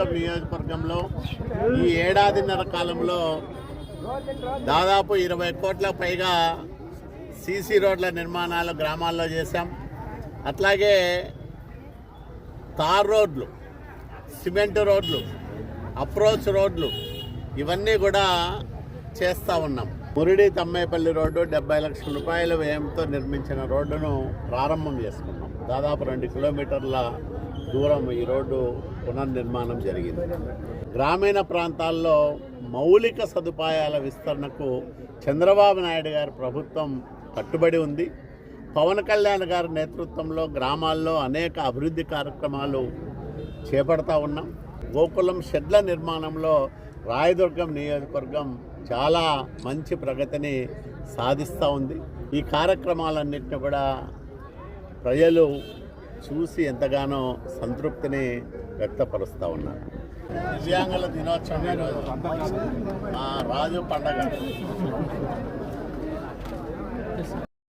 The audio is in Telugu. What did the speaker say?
రాయదుర్గం నియోజకవర్గంలో ఈ ఏడాదిన్నర కాలంలో దాదాపు ఇరవై కోట్ల పైగా సీసీ రోడ్ల నిర్మాణాలు గ్రామాల్లో చేశాం. అట్లాగే తార్ రోడ్లు సిమెంట్ రోడ్లు అప్రోచ్ రోడ్లు ఇవన్నీ కూడా చేస్తూ ఉన్నాం. మురిడి తమ్మేపల్లి రోడ్డు డెబ్బై లక్షల రూపాయల వ్యయంతో నిర్మించిన రోడ్డును ప్రారంభం చేసుకున్నాం. దాదాపు రెండు కిలోమీటర్ల దూరం ఈ రోడ్డు పునర్నిర్మాణం జరిగింది. గ్రామీణ ప్రాంతాల్లో మౌలిక సదుపాయాల విస్తరణకు చంద్రబాబు నాయుడు గారి ప్రభుత్వం కట్టుబడి ఉంది. పవన్ కళ్యాణ్ గారి నేతృత్వంలో గ్రామాల్లో అనేక అభివృద్ధి కార్యక్రమాలు చేపడతా ఉన్నాం. గోకులం షెడ్ల నిర్మాణంలో రాయదుర్గం నియోజకవర్గం చాలా మంచి ప్రగతిని సాధిస్తూ ఉంది. ఈ కార్యక్రమాలన్నింటినీ కూడా ప్రజలు చూసి ఎంతగానో సంతృప్తిని వ్యక్తపరుస్తూ ఉన్నారు. దివ్యాంగుల దినోత్సవం ఈరోజు. మా రాజు పండగ.